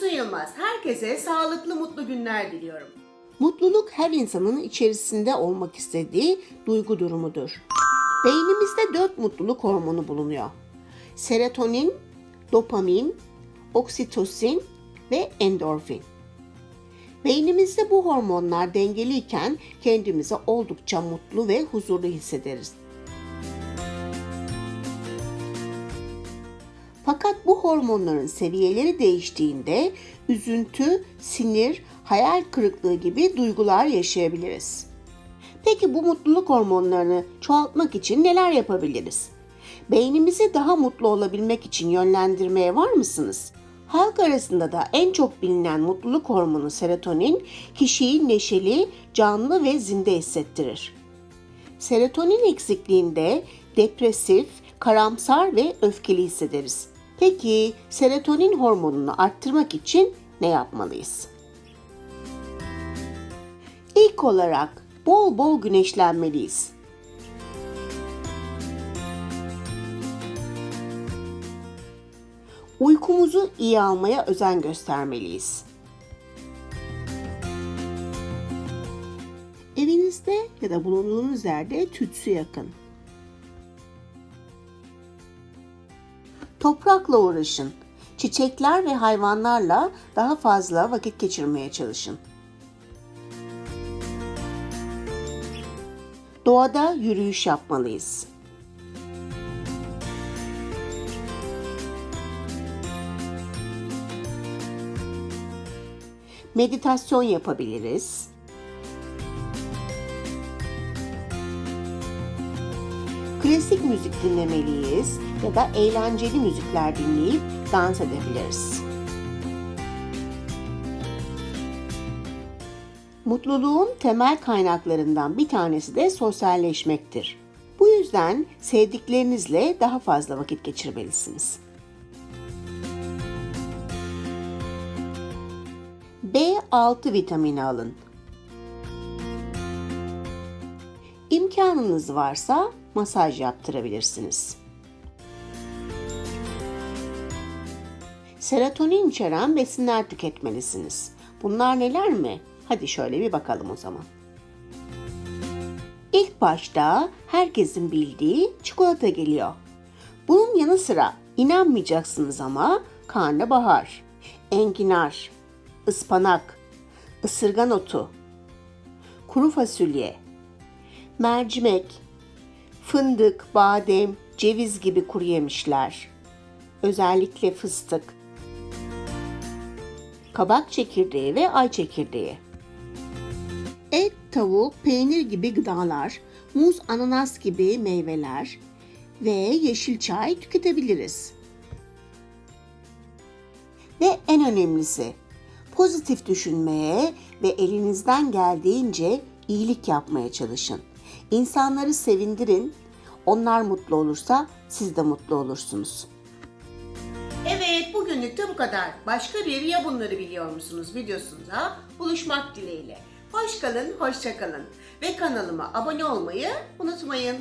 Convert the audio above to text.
Füsun Yılmaz. Herkese sağlıklı, mutlu günler diliyorum. Mutluluk her insanın içerisinde olmak istediği duygu durumudur. Beynimizde dört mutluluk hormonu bulunuyor. Serotonin, dopamin, oksitosin ve endorfin. Beynimizde bu hormonlar dengeliyken kendimizi oldukça mutlu ve huzurlu hissederiz. Fakat bu hormonların seviyeleri değiştiğinde üzüntü, sinir, hayal kırıklığı gibi duygular yaşayabiliriz. Peki bu mutluluk hormonlarını çoğaltmak için neler yapabiliriz? Beynimizi daha mutlu olabilmek için yönlendirmeye var mısınız? Halk arasında da en çok bilinen mutluluk hormonu serotonin kişiyi neşeli, canlı ve zinde hissettirir. Serotonin eksikliğinde depresif, karamsar ve öfkeli hissederiz. Peki serotonin hormonunu arttırmak için ne yapmalıyız? İlk olarak bol bol güneşlenmeliyiz. Uykumuzu iyi almaya özen göstermeliyiz. Evinizde ya da bulunduğunuz yerde tütsü yakın. Toprakla uğraşın. Çiçekler ve hayvanlarla daha fazla vakit geçirmeye çalışın. Doğada yürüyüş yapmalıyız. Meditasyon yapabiliriz. Klasik müzik dinlemeliyiz ya da eğlenceli müzikler dinleyip dans edebiliriz. Mutluluğun temel kaynaklarından bir tanesi de sosyalleşmektir. Bu yüzden sevdiklerinizle daha fazla vakit geçirmelisiniz. B6 vitamini alın. İmkanınız varsa masaj yaptırabilirsiniz. Serotonin içeren besinler tüketmelisiniz. Bunlar neler mi? Hadi şöyle bir bakalım o zaman. İlk başta herkesin bildiği çikolata geliyor. Bunun yanı sıra inanmayacaksınız ama karnabahar, enginar, ıspanak, ısırgan otu, kuru fasulye, mercimek, fındık, badem, ceviz gibi kuru yemişler. Özellikle fıstık, kabak çekirdeği ve ay çekirdeği. Et, tavuk, peynir gibi gıdalar, muz, ananas gibi meyveler ve yeşil çay tüketebiliriz. Ve en önemlisi pozitif düşünmeye ve elinizden geldiğince iyilik yapmaya çalışın. İnsanları sevindirin. Onlar mutlu olursa siz de mutlu olursunuz. Evet, bugünlük de bu kadar. Başka bir ya bunları biliyor musunuz videosunda buluşmak dileğiyle. Hoş kalın, hoşça kalın ve kanalıma abone olmayı unutmayın.